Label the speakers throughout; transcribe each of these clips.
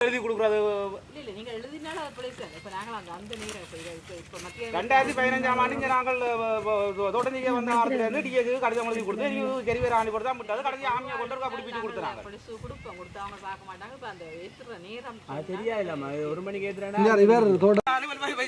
Speaker 1: எழுதி கொடுக்குறது
Speaker 2: இல்ல இல்ல நீங்க எழுதினாலும் அது பிளேஸ் இப்ப நாங்கள் அந்த மத்திய
Speaker 1: ரெண்டாயிரத்தி பதினஞ்சாம் ஆண்டு நாங்கள் தோட்டஞ்சிக்க வந்த ஆரம்பத்துலேருந்து டிஎஸ்க்கு கடிதம் எழுதி கொடுத்து நீ சரி வேறு ஆண்டு கொடுத்தா விட்டாது. கடைசி ஆமியை கொண்டு இருக்கா பிடிப்பிச்சு கொடுத்துறாங்க.
Speaker 2: கொடுப்போம் கொடுத்து அவங்க பார்க்க மாட்டாங்க. இப்ப அந்த ஏத்துற நேரம்
Speaker 3: தெரியா இல்லாம ஒரு மணிக்கு ஏத்துறேன்னா
Speaker 4: இங்க இவர் தோட்ட
Speaker 1: அலுவல் போய்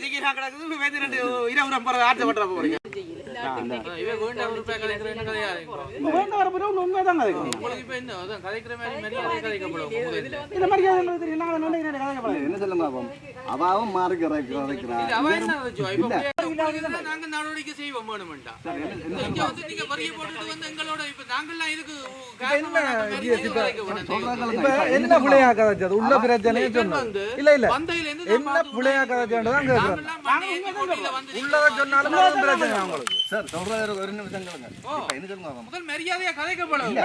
Speaker 5: என்ன
Speaker 4: சொல்லுங்க பாப்போம் அவாவும் மாறு கரைக்கிறான்
Speaker 5: நாங்க நடவடிக்கை செய்வோம் வேணுமெண்டா. இங்க வந்து நீங்க வரியை போட்டுட்டு வந்து எங்களோட இப்ப நாங்கெல்லாம் இதுக்கு
Speaker 4: என்ன புள்ளையா கதைச்சது உள்ள பிரச்சனையே சொன்னது இல்ல இல்ல.
Speaker 5: வந்தையில இருந்து தான்
Speaker 4: என்ன புள்ளையா கதைச்சது தான் கேட்கறேன்
Speaker 5: நாங்கெல்லாம் மண்ணை ஏத்தி போட்டியில வந்து
Speaker 4: உள்ளத சொன்னாலும் பிரச்சனை அவங்களுக்கு.
Speaker 6: சார் சொல்றாரு ஒரு நிமிஷம் என்ன சொல்லுங்க பாப்போம்.
Speaker 5: முதல் மரியாதையா கதைக்கப்படும்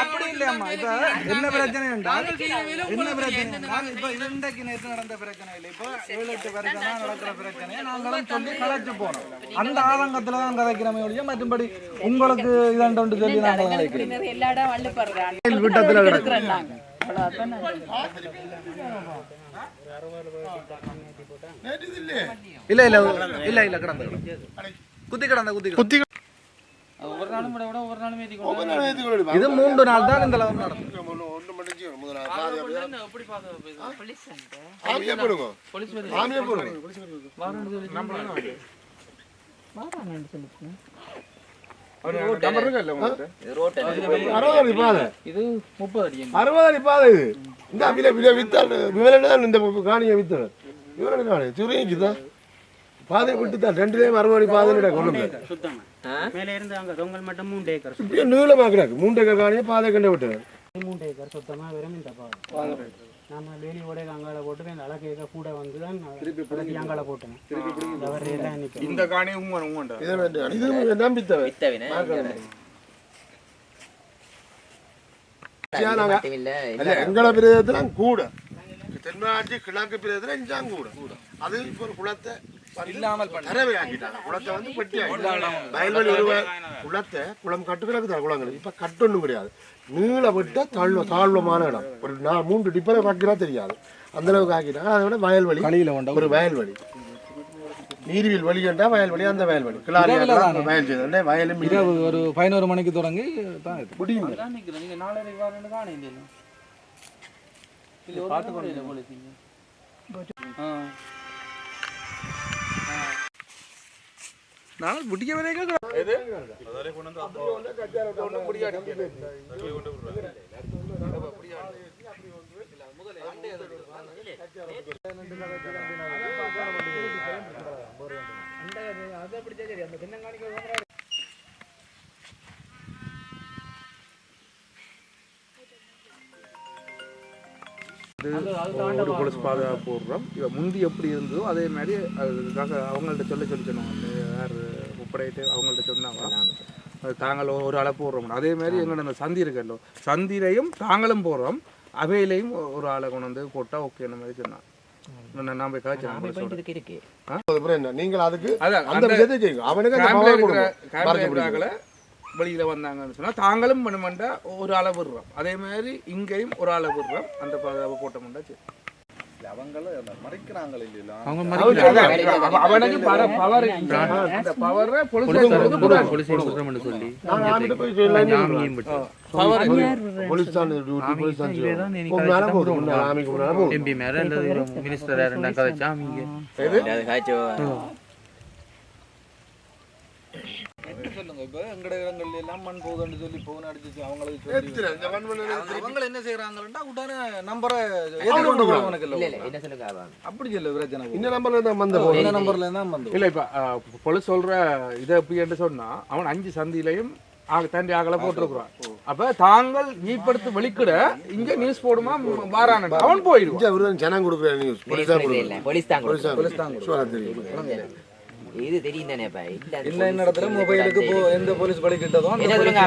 Speaker 4: அப்படி இல்லையம்மா இப்ப என்ன பிரச்சனை என்றால் என்ன
Speaker 5: உங்களுக்கு
Speaker 4: பிரச்சனை?
Speaker 5: என்னென்ன
Speaker 4: என்றால் இப்ப இது இன்றைக்கு நேற்று நடந்த பிரச்சனை இல்லை. இப்ப ஏழு எட்டு வருஷமா நடக்கிற பிரச்சனையை நாங்களும் சொல்லி கலைச்சு போனோம் அந்த ஆதங்கத்துல தான் கதைக்கிறோமே ஒழிய மற்றபடி உங்களுக்கு இதாண்டு சொல்லி நாங்கள் கதைக்கிறோம்
Speaker 2: எல்லா இடம்
Speaker 4: விட்டத்துல இல்ல இல்ல இல்ல இல்ல கிடந்த குத்தி கிடந்த குத்தி குத்தி
Speaker 5: ஒவ்வொரு நாளும் விட விட ஒவ்வொரு நாளும் ஏத்தி
Speaker 6: ஒவ்வொரு நாளும் ஏத்தி கொண்டு
Speaker 4: இது மூன்று நாள் தான் இந்த
Speaker 6: பாதி
Speaker 5: எப்படி
Speaker 2: போலீஸ்
Speaker 6: ஆமியே போடுங்க
Speaker 5: போலீஸ் வந்து
Speaker 6: ஆமியே போடுங்க பாதை விட்டு தான் ரெண்டுலேயும் அறுபது அடி பாதை கொண்டு
Speaker 3: மேல இருந்து அங்க தொங்கல் மட்டும் மூணு ஏக்கர்
Speaker 6: நீளமாக கிடக்கு மூன்று ஏக்கர் காணியை பாதை கண்டு விட்டவர்
Speaker 3: மூணு ஏக்கர் சுத்தமா வெறும் இந்த பாகம் நம்ம வேலி உடைய அங்கால போட்டு இந்த அழகு கூட வந்து தான் திருப்பி அங்கால போட்டேன் நிற்கும்
Speaker 1: இந்த காணி உங்க உங்கண்ட?
Speaker 6: இதை வேண்டாம். இது அல்ல எங்கள பிரதேசத்துல கூட. தென்மாட்சி கிழக்கு பிரதேசத்துல இஞ்சாங்க கூட அது இப்போ ஒரு குளத்தை இல்லாமல் தரவை ஆக்கிட்டாங்க குளத்தை வந்து பெட்டி வயல்வெளி குளத்தை குளம் கட்டு கிடக்கு தான் குளங்கள் இப்ப கட்டொன்னும் கிடையாது. நீள விட்ட தாழ்வ தாழ்வமான இடம். ஒரு நா- மூன்று டிப்பரை பார்க்கிறா தெரியாது. அந்த அளவுக்கு ஆக்கிட்டாங்க. அதை விட வயல்வெளி
Speaker 4: கொண்ட
Speaker 6: ஒரு வயல்வெளி. நீர்வில் வழிகண்டா வயல்வெளி அந்த வயல்வெளி. கிளாரி வயல் செய்த வயலும்.
Speaker 4: இரவு ஒரு பதினோரு மணிக்கு தொடங்கி தான் இது.
Speaker 6: முடியும்
Speaker 4: நாங்கள் முடிக்க வரைக்கும் ஒரு போலீஸ் பாதுகாப்பு போடுறோம். முந்தி எப்படி இருந்ததோ அதே மாதிரி அதுக்காக அவங்கள்ட்ட சொல்ல சொல்லி சொன்னாங்க. யார் முப்படையிட்டு அவங்கள்ட்ட சொன்னாங்க. அது தாங்கள் ஒரு- ஆளை போடுறோம். அதே மாதிரி எங்களோட அந்த சந்தி இருக்கല്ലോ சந்திரையும் தாங்களும் போடுறோம். அவையிலையும் ஒரு ஆளை கொண்டு வந்து போட்டால் ஓகே அந்த மாதிரி சொன்னாங்க.
Speaker 6: நீங்கள் அதுக்கு அந்த விஷயத்தை செய்யுங்க அவனுக்கு
Speaker 1: வெளியில வந்தாங்கன்னு சொன்னா தாங்களும் பண்ணுமெண்டா ஒரு ஆளை விடுறோம். அதே மாதிரி இங்கேயும் ஒரு ஆளை விடுறோம். அந்த பாதுகாப்பு போட்டோம்டா சரி
Speaker 4: மறைக்கிறாங்க இல்லையா
Speaker 1: அதான், அவனுக்கு பவர் அந்த பவரை
Speaker 3: போலீஸ் சொல்லி.
Speaker 6: நான் ஆமிட்ட போய் சொல்லலாம்
Speaker 1: பவர்
Speaker 6: போலீஸ் தான் டியூட்டி போலீஸ் தான். உங்க மேல போதும் உங்க ஆமிக்கு முன்னால போதும்
Speaker 3: எம்பி மேல மினிஸ்டர் யாருன்னா கதைச்சா அவங்க
Speaker 4: சொல்லுங்க. இப்போ எங்கட இடங்கள்ல எல்லாம் மண் போகுதுன்னு சொல்லி போன் அடிச்சு அவங்களுக்கு அவங்க என்ன செய்யறாங்கன்னா உடனே நம்பரை
Speaker 6: கொண்டு
Speaker 4: ஏற்றி
Speaker 6: போறாங்க.
Speaker 4: உனக்கு இல்லை அப்படி சொல்ல பிரச்சனை
Speaker 6: இந்த நம்பர்ல தான் வந்த
Speaker 4: இந்த நம்பர்ல தான் வந்து
Speaker 1: இல்ல இப்ப பொலிஸ் சொல்ற இதை எப்படி என்று சொன்னா அவன் அஞ்சு சந்திலையும் ஆக- தண்டி ஆகல போட்டிருக்கிறான். அப்ப தாங்கள் ஈப்படுத்து வெளிக்கிட இங்க நியூஸ் போடுமா வாரான அவன்
Speaker 6: தான் ஜனம் கொடுக்குற நியூஸ் போலீஸ் தான் கொடுக்குறாங்க
Speaker 7: போலீஸ் தான்
Speaker 6: போலீஸ் தான்
Speaker 4: போலீஸ் தான்
Speaker 6: கொடுக்குறாங்க. சூரா தெரியும்
Speaker 7: இது தெரியும் தானே இல்ல
Speaker 4: என்ன இடத்துல மொபைலுக்கு போ எந்த போலீஸ் பலிக்கிட்டதோ அந்த
Speaker 7: என்ன சொல்லுங்க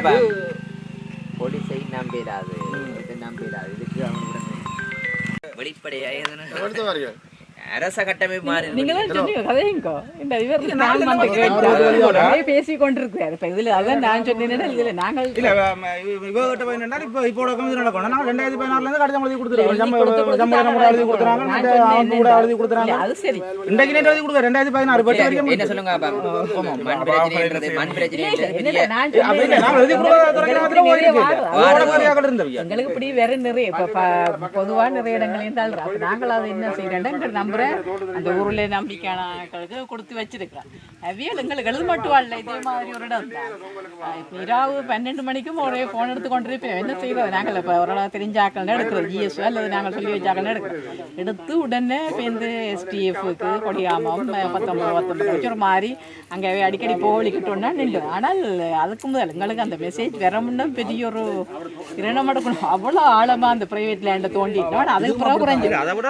Speaker 7: போலீஸை நம்பிடாது. இதை நம்பிடாது. இதுக்கு அவனுடன் வெளிப்படையா எதனா
Speaker 6: அடுத்த வாரியா
Speaker 7: அரச கட்டமைப்பு மாறி.
Speaker 2: நீங்களும் சொன்னீங்க கதையுங்கோ இந்த இவர் நான் வந்து கேட்டு பேசி கொண்டிருக்கிறார் இப்ப இதுல அதான் நான் சொன்னேன்னா இதுல நாங்கள்
Speaker 3: இல்ல இவகிட்ட போய் என்னன்னா இப்போ இப்போ கமிஷன் நடக்கும். நாங்கள் ரெண்டாயிரத்தி பதினாறுல இருந்து கடிதம் எழுதி கொடுத்துருக்கோம்.
Speaker 2: கொடுத்து கொடுத்து
Speaker 3: ஜம்மு கூட எழுதி கொடுத்துறாங்க
Speaker 2: நான்
Speaker 3: அவங்க கூட எழுதி. கொடுத்துறாங்க
Speaker 2: அது சரி.
Speaker 3: இன்றைக்கு நேற்று எழுதி கொடுக்குற ரெண்டாயிரத்தி பதினாறு. பட்டு வரைக்கும்
Speaker 7: என்ன சொல்லுங்க? மண் பிரச்சனைன்றது மண்
Speaker 2: நான்.
Speaker 3: நாங்கள் எழுதி இருந்தவையா
Speaker 2: எங்களுக்கு இப்படி வேற நிறைய பொதுவா நிறைய தள்ளுறோம் அப்ப நாங்கள் அதை என்ன செய்யறோம்? நம்புறேன் அந்த ஊர்ல நம்பிக்கையானங்களுக்கு கொடுத்து வச்சிருக்கிறோம் அவியல் எங்களுக்கு எழுத இல்ல இதே மாதிரி ஒரு இடம் இப்ப இரவு பன்னெண்டு மணிக்கும் ஒரே போன் எடுத்து கொண்டிருப்போம் என்ன செய்யறது நாங்கள் இப்ப ஒரு தெரிஞ்சாக்கள் எடுக்கிறோம் ஜிஎஸ் அல்லது நாங்கள் சொல்லி வச்சாக்கள் எடுக்கிறோம் எடுத்து உடனே இப்போ இந்த எஸ்டிஎஃப்க்கு கொடியாமம் பத்தொன்பது பத்தொன்பது வச்சு ஒரு மாதிரி அங்கே அடிக்கடி போகலிக்கிட்டோம்னா நின்று ஆனால் அதுக்கு முதல் எங்களுக்கு அந்த மெசேஜ் வர முன்ன பெரிய ஒரு இரணம் எடுக்கணும். அவ்வளோ ஆழமா அந்த பிரைவேட் லேண்டை தோண்டிட்டோம் அதுக்கு பிறகு
Speaker 3: அதை விட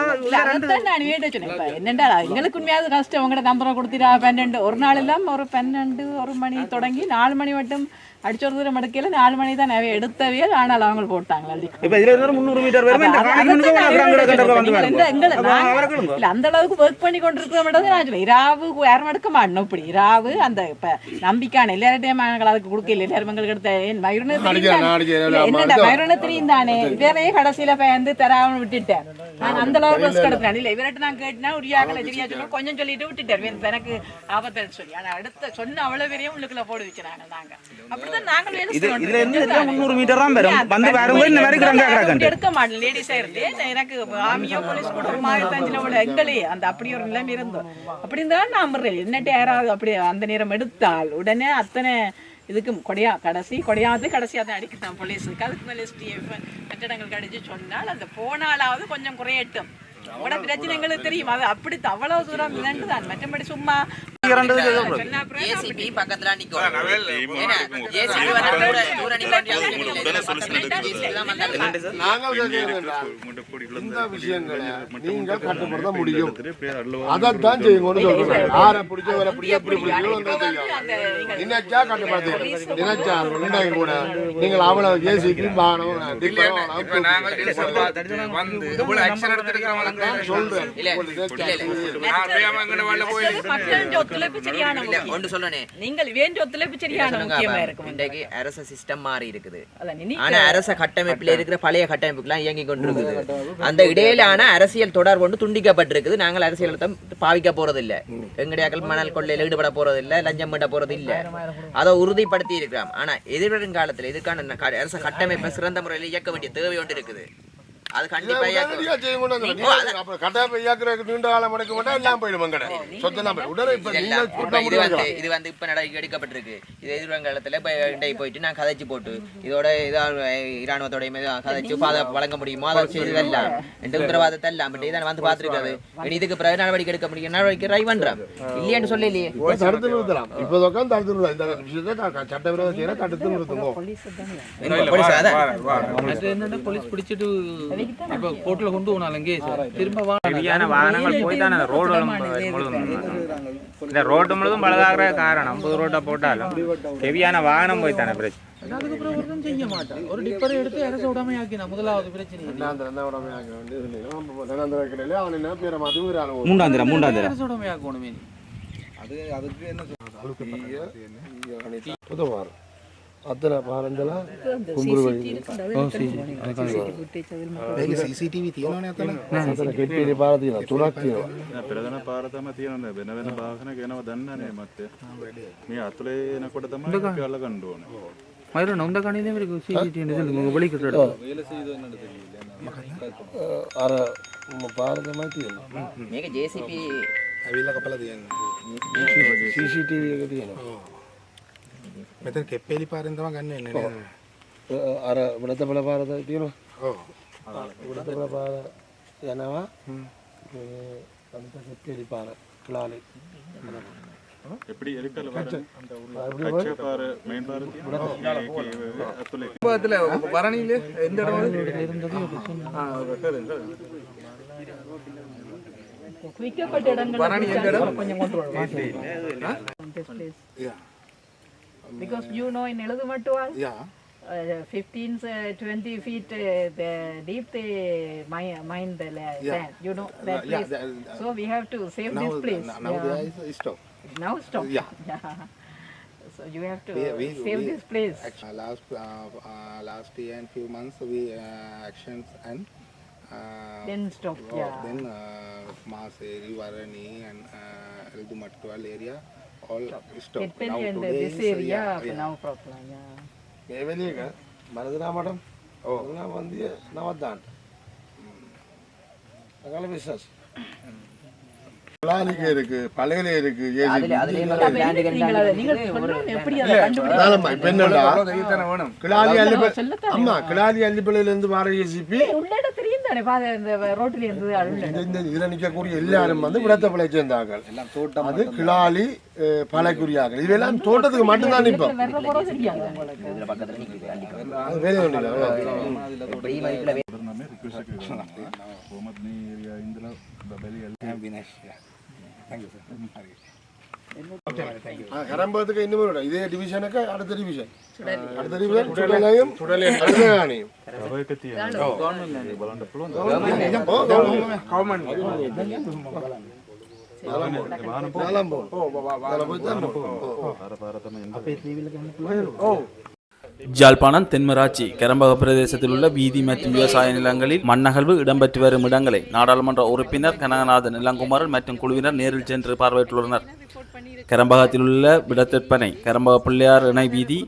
Speaker 2: நான் வேண்ட சொன்னேன் இப்ப என்னண்டா எங்களுக்கு உண்மையாவது கஷ்டம். உங்களோட நம்பரை கொடுத்துட்டா பன்னெண்டு. ஒரு நாள் எல்லாம் ஒரு பன்னெண்டு ஒரு மணி தொடங்கி நாலு மணி மட்டும் அடிச்சொரு தூரம் எடுக்கல நாலு மணி தான் நிறைய எடுத்தவியல் ஆனால் அவங்க போட்டாங்க அள்ளி
Speaker 3: இப்போ இதுல இருந்து முந்நூறு மீட்டர் வரும் இந்த
Speaker 2: அப்ப
Speaker 3: காணி முன்னுக்கு
Speaker 2: அதைத்தான்
Speaker 3: அப்புறம் அங்கே கண்டப்ப
Speaker 2: நான்
Speaker 3: வந்து
Speaker 2: எங்களை- எங்களை-
Speaker 3: பாருங்க
Speaker 2: நாங்க-
Speaker 3: அவரை கேளுங்க
Speaker 2: இல்ல அந்த அளவுக்கு ஒர்க் பண்ணி கொண்டிருக்கிற மட்டும் நான் சொல்லுவேன் இராவு யாரும் எடுக்க மாட்டோம். இப்படி இராவு அந்த இப்ப நம்பிக்கையான எல்லார்ட்டையும் நாங்கள் அதுக்கு கொடுக்கல எல்லாரும் எங்களுக்கு எடுத்த என்னடா மயூரனை தெரியும் தானே. இவரே கடைசியில பயந்து தராம விட்டுட்டேன். நான் அந்த அளவுக்கு ரிஸ்க் எடுத்தேன். இல்ல இவர்கிட்ட நான் கேட்டினா உரியாக்கல சரியா சொல்ல கொஞ்சம் சொல்லிட்டு விட்டுட்டார். வேணும் எனக்கு ஆபத்து சொல்லி. ஆனா அடுத்த சொன்ன அவ்வளவு பெரிய உள்ளுக்குள்ள போடு வச்சுனாங்க நாங்க. வேலை
Speaker 3: இது
Speaker 2: செய்யணும்.
Speaker 3: இதுல இருந்து இதுல
Speaker 2: இதுதானே.
Speaker 3: முந்நூறு மீட்டர் தான் வரும்.
Speaker 2: இல்ல,
Speaker 3: வந்து பாருங்க இன்ன வரைக்கும் அங்கே
Speaker 2: அப்படி
Speaker 3: கிடக்கு
Speaker 2: எடுக்க மாட்டேன். லேடிஸா இருந்து எனக்கு ஆமியோ போலீஸ் கூட மாயத்தஞ்சில உள்ள எங்களே அந்த அப்படி ஒரு நிலைமை இருந்தோம் அப்படி இருந்தா நம்புறேன் என்னட்டு யாராவது அப்படி அந்த நேரம் எடுத்தால் உடனே அத்தனை இதுக்கு கொடையா கடைசி கொடையாவது கடைசியாக தான் அடிக்கிறான் போலீஸுக்கு. அதுக்கு மேலே எஸ்டிஎஃப் கட்டடங்களுக்கு அடிச்சு சொன்னால் அந்த போனாலாவது கொஞ்சம் குறையட்டும். அப்படி தூரம் தான் மற்றபடி சும்மா சொன்னா அப்புறம்
Speaker 7: JCB பக்கத்துல
Speaker 6: இந்த விஷயங்களை நீங்கள் கட்டுப்படுத்த முடியும் அதைத்தான் செய்யுங்கன்னு சொல்றேன் ஆரை பிடிச்ச வேலை பிடிச்ச எப்படி பிடிக்கணும்
Speaker 2: அந்த நீங்கள்
Speaker 6: நினைச்சா கட்டுப்படுத்த நினைச்சா நினைக்க கூட நீங்கள் அவ்வளவு ஜேசிபி வாகனம்
Speaker 1: வந்து இவ்வளவு
Speaker 2: நீங்கள் வேண்டிய ஒத்துழைப்பு சரியான
Speaker 7: சொல்லுங்க,
Speaker 2: முக்கியமா
Speaker 7: அப்ப
Speaker 2: இருக்கும்
Speaker 7: இன்றைக்கு அரச சிஸ்டம் மாறி இருக்குது
Speaker 2: அதான் நினைக்க-
Speaker 7: ஆனா அரச கட்டமைப்புல இருக்கிற பழைய கட்டமைப்புக்கெல்லாம் இயங்கி கொண்டிருக்குது அந்த இடையிலான அரசியல் தொடர்பு ஒன்று துண்டிக்கப்பட்டிருக்குது நாங்கள் அரசியல் பாவிக்க போறது இல்ல எங்கடையாக்கள் மணல் கொள்ளையில ஈடுபட போறது இல்ல லஞ்சம் பண்ண போறது இல்ல அதை உறுதிப்படுத்தி இருக்கிறோம் ஆனா எதிர்வரும் காலத்துல இதுக்கான அரச கட்டமைப்பை சிறந்த முறையில் இயக்க வேண்டிய தேவை ஒன்று இருக்குது அது கண்டிப்பா இயக்க-
Speaker 6: கட்டாய இயக்குற நீண்ட காலம் எடுக்க மாட்டா எல்லாம் போயிடும் எங்கட சொத்தெல்லாம் உடனே இப்ப
Speaker 7: இது வந்து இது வந்து இப்ப நடவடிக்கை எடுக்கப்பட்டிருக்கு. இது எதிர்வங்காலத்துல இப்ப போயிட்டு நான் கதைச்சு போட்டு இதோட இதா இராணுவத்தோட மீது கதைச்சு வழங்க முடியுமோ? அதை செய்ததெல்லாம் இந்த உத்தரவாதத்தை எல்லாம் பட் இதை வந்து பார்த்துருக்காது. இனி இதுக்கு பிறகு நடவடிக்கை எடுக்க முடியும். நடவடிக்கை ட்ரை பண்றோம் இல்லையான்னு சொல்லலையே.
Speaker 6: இப்ப தடுத்து நிறுத்தலாம். இப்ப உட்காந்து தடுத்து நிறுத்தலாம். இந்த விஷயத்தை சட்டவிரோத செய்யற தடுத்து
Speaker 5: என்னன்னா போலீஸ் பிடிச்சிட்டு இப்ப கோர்ட்ல கொண்டு போனாலும் கேஸ் திரும்ப வா
Speaker 8: ஹெவியான வாகனங்கள் போய் தானே ரோடு முழுதும் இந்த ரோடு முழுதும் பழுதாகிற காரணம் புது ரோட்டை போட்டாலும் ஹெவியான வாகனம் போய் தானே பிரச்சனை.
Speaker 5: அதுக்கப்புறம் ஒன்றும் செய்ய மாட்டான். ஒரு டிப்பரை எடுத்து அரசு உடமை ஆக்கினா முதலாவது பிரச்சனை
Speaker 6: அவன் என்ன பேரை மாத்தி ஒரு ஆளு
Speaker 3: மூன்றாம் தரம் மூன்றாம் தரம்
Speaker 5: அரசு உடமை ஆக்கணுமே
Speaker 6: உதவார் அத்தனை අදර
Speaker 2: පහරන්දලා කුඹුරු වලින් ඔව් CCTV තියෙනවනේ අතන?
Speaker 6: අතන කෙට්ටියේ පාර තියෙනවා. තුනක් තියෙනවා.
Speaker 9: පෙරදෙන පාර තමයි තියෙනවා වෙන වෙන වාහන ගෙනව දන්නනේ මත්තේ. මේ අතුලේ එනකොට තමයි අපි අල්ලගන්න ඕනේ.
Speaker 5: මයිර නොන්ද කණේ මේක CCTV නේද මොබලි කරට
Speaker 6: අර පාර තමයි තියෙනවා
Speaker 7: මේක JCP
Speaker 6: ඇවිල්ලා කපලා තියෙනවා CCTV එක තියෙනවා.
Speaker 9: මෙතන කෙප්පේලි පාරෙන් තමයි ගන්න එන්නේ නේද
Speaker 6: අර වඩතපල පාර තියෙනවා ඔව් වඩතපල පාර යනවා මේ අන්ත කෙට්ටියේ පාර ක්ලාලේ
Speaker 9: எப்படி எரிக்கல வர கச்ச பார மெயின் பார තියෙනවා අතුලේ
Speaker 1: கும்பகத்துல பரணியில எந்த இடம் அது? ஆ, சரி, சரி.
Speaker 2: குவிக்கப்பட்ட இடங்கள்
Speaker 1: பரணி எந்த இடம்?
Speaker 2: கொஞ்சம் கொண்டு வருவோம் Because you know in Eludumatual,
Speaker 9: yeah.
Speaker 2: Uh, 15, uh, 20 feet uh, the deep uh, they mine, the land. Yeah. You know uh,
Speaker 6: that
Speaker 2: place.
Speaker 6: Yeah, uh,
Speaker 2: so we have to save
Speaker 6: now,
Speaker 2: this place.
Speaker 6: Now
Speaker 2: yeah.
Speaker 6: stop.
Speaker 2: Now stop.
Speaker 6: Yeah.
Speaker 2: So you have to
Speaker 10: we, we,
Speaker 2: save
Speaker 10: we,
Speaker 2: this place.
Speaker 10: Last last year and few months we actions and
Speaker 2: then stop.
Speaker 10: Oh,
Speaker 2: yeah.
Speaker 10: Then uh, Maas, and uh, area. all stop. Now
Speaker 2: and
Speaker 10: today
Speaker 2: this area,
Speaker 10: yeah,
Speaker 2: yeah. now problem. Yeah.
Speaker 6: Even here, Maradona madam. Oh. Maradona Mandir, Navadan. அதால business பலாலிக்கு இருக்கு பழையில இருக்கு கிளாலி அள்ளிப்பள்ளியில இருந்து வர ACP
Speaker 2: உள்ளிட தெரியும் தானே பாத இந்த ரோட்டில் இருந்து அருள்
Speaker 6: இந்த இதுல நிக்கக்கூடிய எல்லாரும் வந்து சேர்ந்தார்கள். அது கிளாலி பழைக்குரியார்கள். தோட்டத்துக்கு மட்டும்தான் வேலை ஒன்றும்
Speaker 10: කරම්බාදක ඉන්නවට ඉදේ ඩිවිෂනක අඩත
Speaker 6: ඩිවිෂන් අඩත ඩිවිෂන් සුඩලයම් සුඩලයම් අඩත ගානියම් රවයක තියෙන බලන්න පුළුවන් ගවර්න්මන්ට් ගවර්න්මන්ට්
Speaker 9: බලන්න ඕන ඕ බබා බලන්න
Speaker 6: ඕන ඕ අර පාර තමයි අපේ
Speaker 9: ත්‍රිවිල ගන්න පුළුවන් ඕ
Speaker 11: ஜாழ்ப்பாணம் தென்மராட்சி கரம்பக பிரதேசத்தில் உள்ள வீதி மற்றும் விவசாய நிலங்களில் மண்ணகழ்வு இடம்பெற்று வரும் இடங்களை நாடாளுமன்ற உறுப்பினர் கனகநாதன் இளங்குமாரன் மற்றும் குழுவினர் நேரில் சென்று பார்வையிட்டுள்ளனர். கரம்பகத்தில் உள்ள விடத்திற்பனை கரம்பக பிள்ளையார் இணை வீதி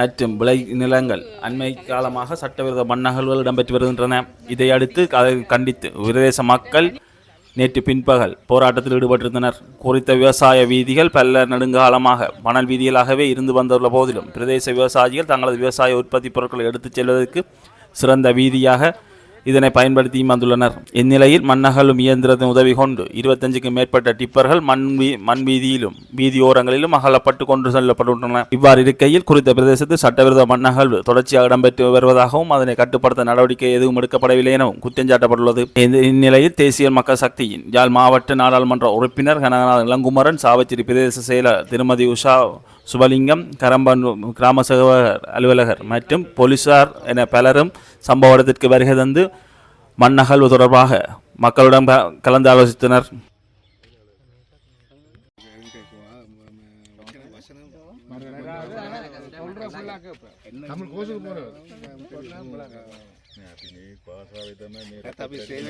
Speaker 11: மற்றும் விளை நிலங்கள் அண்மை காலமாக சட்டவிரோத மண்ணகழ்வுகள் இடம்பெற்று வருகின்றன. இதையடுத்து அதை கண்டித்து பிரதேச மக்கள் நேற்று பின்பகல் போராட்டத்தில் ஈடுபட்டிருந்தனர். குறித்த விவசாய வீதிகள் பல நெடுங்காலமாக மணல் வீதிகளாகவே இருந்து வந்துள்ள போதிலும் பிரதேச விவசாயிகள் தங்களது விவசாய உற்பத்தி பொருட்களை எடுத்துச் செல்வதற்கு சிறந்த வீதியாக இதனை பயன்படுத்தியும் வந்துள்ளனர் இந்நிலையில் மண்ணகலும் இயந்திரத்தின் உதவி கொண்டு இருபத்தஞ்சுக்கும் மேற்பட்ட டிப்பர்கள் மண் மண் வீதியிலும் வீதியோரங்களிலும் அகலப்பட்டு கொண்டு செல்லப்பட்டுள்ளன. இவ்வாறு இருக்கையில் குறித்த பிரதேசத்தில் சட்டவிரோத மண்ணகழ்வு தொடர்ச்சியாக இடம்பெற்று வருவதாகவும் அதனை கட்டுப்படுத்த நடவடிக்கை எதுவும் எடுக்கப்படவில்லை எனவும் குற்றஞ்சாட்டப்பட்டுள்ளது இந்த இந்நிலையில் தேசிய மக்கள் சக்தியின் யாழ் மாவட்ட நாடாளுமன்ற உறுப்பினர் கனகநாதன் இளங்குமரன் சாவச்சேரி பிரதேச செயலர் திருமதி உஷா சுபலிங்கம் கரம்பன் கிராம சேவகர் அலுவலகர் மற்றும் போலீசார் என பலரும் சம்பவ இடத்திற்கு வருகை தந்து மண்ணகழ்வு தொடர்பாக மக்களுடன் க- கலந்து ஆலோசித்தனர்.
Speaker 6: தமிழ் கோசுக்கு પાસ આવે
Speaker 9: તમે
Speaker 2: કતાબી સેલ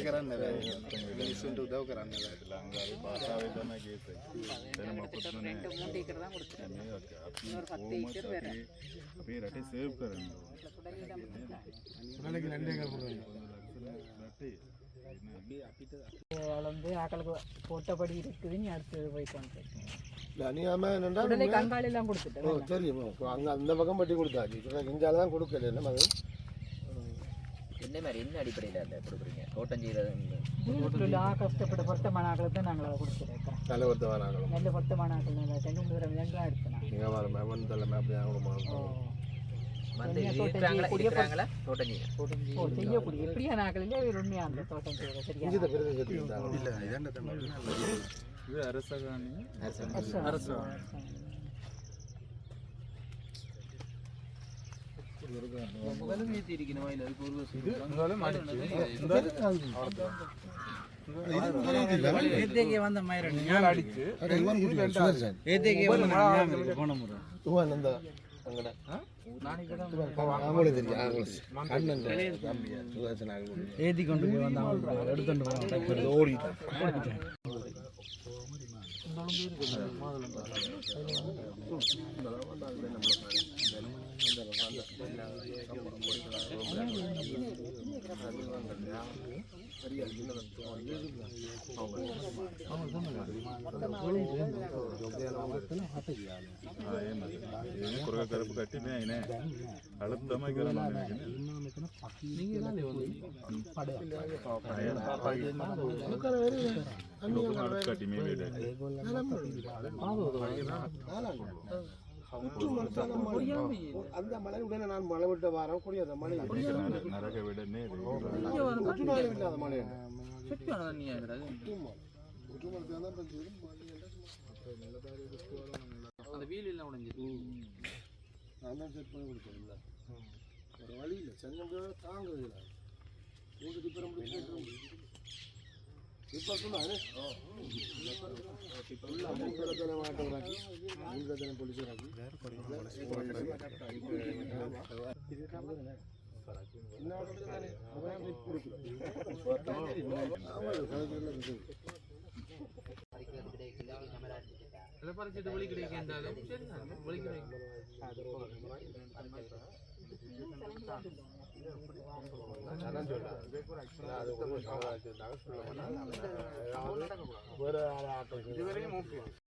Speaker 2: போட்டபடி இருக்குது நீ அடுத்து
Speaker 6: போய்க்கு
Speaker 2: வந்து அணியாம எல்லாம்
Speaker 6: சரி அங்கே அந்த பக்கம் பட்டி கொடுத்தாச்சு இப்போ நான் கிஞ்சாலாம் கொடுக்கல என்ன மகன்
Speaker 7: என்ன மாதிரி என்ன அடிப்படையில் அதை கொடுக்குறீங்க? தோட்டம் செய்யறது
Speaker 2: ஆ கஷ்டப்பட்ட பொருத்தமான ஆக்களுக்கு தான் நாங்கள் அதை கொடுத்துருக்கோம்.
Speaker 6: நல்ல ஒருத்தவன் ஆகணும்
Speaker 2: நல்ல பொருத்தமான ஆக்கள் நல்லா ரெண்டு மூணு தடவை விலங்குலாம் எடுத்தேன்
Speaker 6: நீங்கள் வர மேமன் தலைமை அப்படி ஆகணும்
Speaker 7: வந்து இருக்கிறாங்களா? இருக்கிறாங்களா? தோட்டம் செய்ய
Speaker 2: ஓ செய்யக்கூடிய இல்லை உண்மையாக அந்த தோட்டம் செய்யறது சரியா
Speaker 6: இல்லை
Speaker 9: அரசகாணி
Speaker 3: ஏற்றி கொண்டு போய் வந்தாங்க. எடுத்துட்டு போவாங்க
Speaker 6: ஓடிட்டான்
Speaker 9: ඒක Kalau
Speaker 6: அந்த மலை உடனே நான் மலை விட்டு வாரம் குடியாத
Speaker 9: மலை நரக விட நேரம்
Speaker 6: நாள் விட்டாத மலை
Speaker 5: அந்த வீல் எல்லாம் உடஞ்சிருக்கு
Speaker 6: நான் செட் பண்ணி கொடுத்தேன்ல. ஒரு வழி இல்லை. செங்கம் தாங்குது இப்போ சொன்னாரு പറിച്ചിട്ട് വിളിക്കടേക്ക് എന്തായാലും ശരി
Speaker 5: വിളിക്കടേക്ക് பறிச்சுட்டு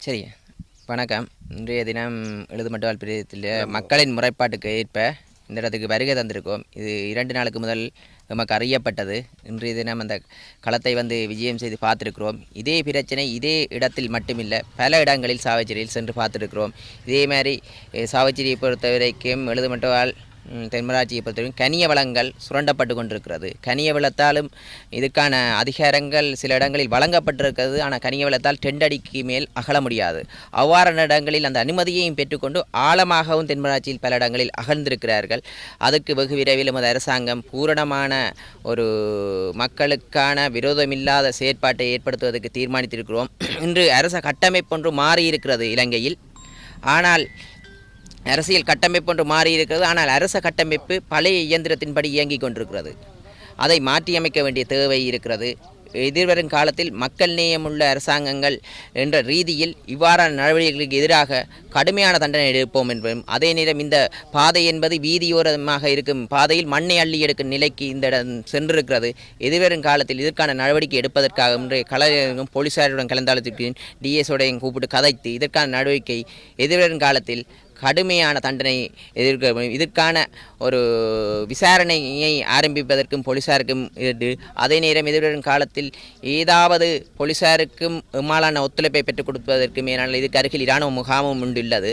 Speaker 5: சரி
Speaker 7: வணக்கம். இன்றைய தினம் எழுதுமட்டுவால் பிரியத்தில் மக்களின் முறைப்பாட்டுக்கு ஏற்ப இந்த இடத்துக்கு வருகை தந்திருக்கோம். இது இரண்டு நாளுக்கு முதல் நமக்கு அறியப்பட்டது. இன்றைய தினம் அந்த களத்தை வந்து விஜயம் செய்து பார்த்துருக்கிறோம். இதே பிரச்சனை இதே இடத்தில் மட்டுமில்லை பல இடங்களில் சாவச்சேரியில் சென்று பார்த்துருக்கிறோம். இதே மாதிரி சாவச்சேரியை பொறுத்த வரைக்கும் தென்மராட்சியை பொறுத்தவரைக்கும் கனிய வளங்கள் சுரண்டப்பட்டு கொண்டிருக்கிறது. கனிய வளத்தாலும் இதுக்கான அதிகாரங்கள் சில இடங்களில் வழங்கப்பட்டிருக்கிறது. ஆனால் கனிய வளத்தால் டெண்டடிக்கு மேல் அகல முடியாது. அவ்வாறான இடங்களில் அந்த அனுமதியையும் பெற்றுக்கொண்டு ஆழமாகவும் தென்மராட்சியில் பல இடங்களில் அகழ்ந்திருக்கிறார்கள். அதுக்கு வெகு விரைவில் நமது அரசாங்கம் பூரணமான ஒரு மக்களுக்கான விரோதமில்லாத செயற்பாட்டை ஏற்படுத்துவதற்கு தீர்மானித்திருக்கிறோம். இன்று அரச கட்டமைப்பொன்று மாறியிருக்கிறது இலங்கையில். ஆனால் அரசியல் கட்டமைப்பு ஒன்று மாறி இருக்கிறது ஆனால் அரச கட்டமைப்பு பழைய இயந்திரத்தின்படி இயங்கிக் கொண்டிருக்கிறது. அதை மாற்றியமைக்க வேண்டிய தேவை இருக்கிறது. எதிர்வரும் காலத்தில் மக்கள் நேயமுள்ள அரசாங்கங்கள் என்ற ரீதியில் இவ்வாறான நடவடிக்கைகளுக்கு எதிராக கடுமையான தண்டனை எடுப்போம் என்பதும் அதே நேரம் இந்த பாதை என்பது வீதியோரமாக இருக்கும் பாதையில் மண்ணை அள்ளி எடுக்கும் நிலைக்கு இந்த இடம் சென்றிருக்கிறது. எதிர்வரும் காலத்தில் இதற்கான நடவடிக்கை எடுப்பதற்காக இன்றைய கலைஞரும் போலீசாருடன் கலந்தாலோசிப்பின் டிஎஸ்ஓடையும் கூப்பிட்டு கதைத்து இதற்கான நடவடிக்கை எதிர்வரும் காலத்தில் கடுமையான தண்டனை எதிர்க்க இதற்கான ஒரு விசாரணையை ஆரம்பிப்பதற்கும் போலீசாருக்கும் இது அதே நேரம் எதிர்வரும் காலத்தில் ஏதாவது போலீசாருக்கும் இம்மாலான ஒத்துழைப்பை பெற்றுக் கொடுப்பதற்கும் ஏனால் இதுக்கு அருகில் இராணுவ முகாமும் உண்டுள்ளது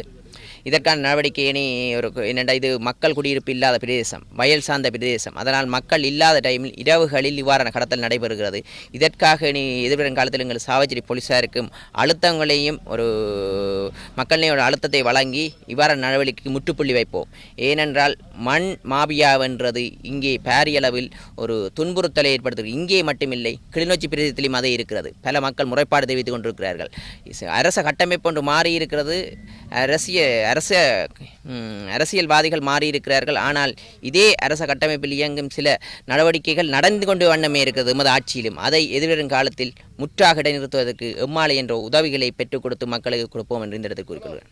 Speaker 7: இதற்கான நடவடிக்கை இனி ஒரு என்னென்னா இது? மக்கள் குடியிருப்பு இல்லாத பிரதேசம் வயல் சார்ந்த பிரதேசம். அதனால் மக்கள் இல்லாத டைமில் இரவுகளில் இவ்வாறான கடத்தல் நடைபெறுகிறது. இதற்காக இனி எதிர்வரும் காலத்தில் எங்கள் சாவச்சேரி போலீசாருக்கும் அழுத்தங்களையும் ஒரு மக்களின் ஒரு அழுத்தத்தை வழங்கி இவ்வாறான நடவடிக்கைக்கு முற்றுப்புள்ளி வைப்போம். ஏனென்றால் மண் மாபியாவென்றது இங்கே பாரியளவில் ஒரு துன்புறுத்தலை ஏற்படுத்துகிறது. இங்கே மட்டுமில்லை கிளிநொச்சி பிரதேசத்திலும் அதே இருக்கிறது. பல மக்கள் முறைப்பாடு தெரிவித்துக் கொண்டிருக்கிறார்கள். அரச கட்டமைப்பு ஒன்று மாறி இருக்கிறது அரசிய அரச அரசியல்வாதிகள் மாறியிருக்கிறார்கள். ஆனால் இதே அரச கட்டமைப்பில் இயங்கும் சில நடவடிக்கைகள் நடந்து கொண்டு வண்ணமே இருக்கிறது எமது ஆட்சியிலும். அதை எதிர்வரும் காலத்தில் முற்றாக இடைநிறுத்துவதற்கு எம்மாலை என்ற உதவிகளை பெற்றுக் கொடுத்து மக்களுக்கு கொடுப்போம் என்று இந்த இடத்தில் கூறிக்கொள்கிறேன்.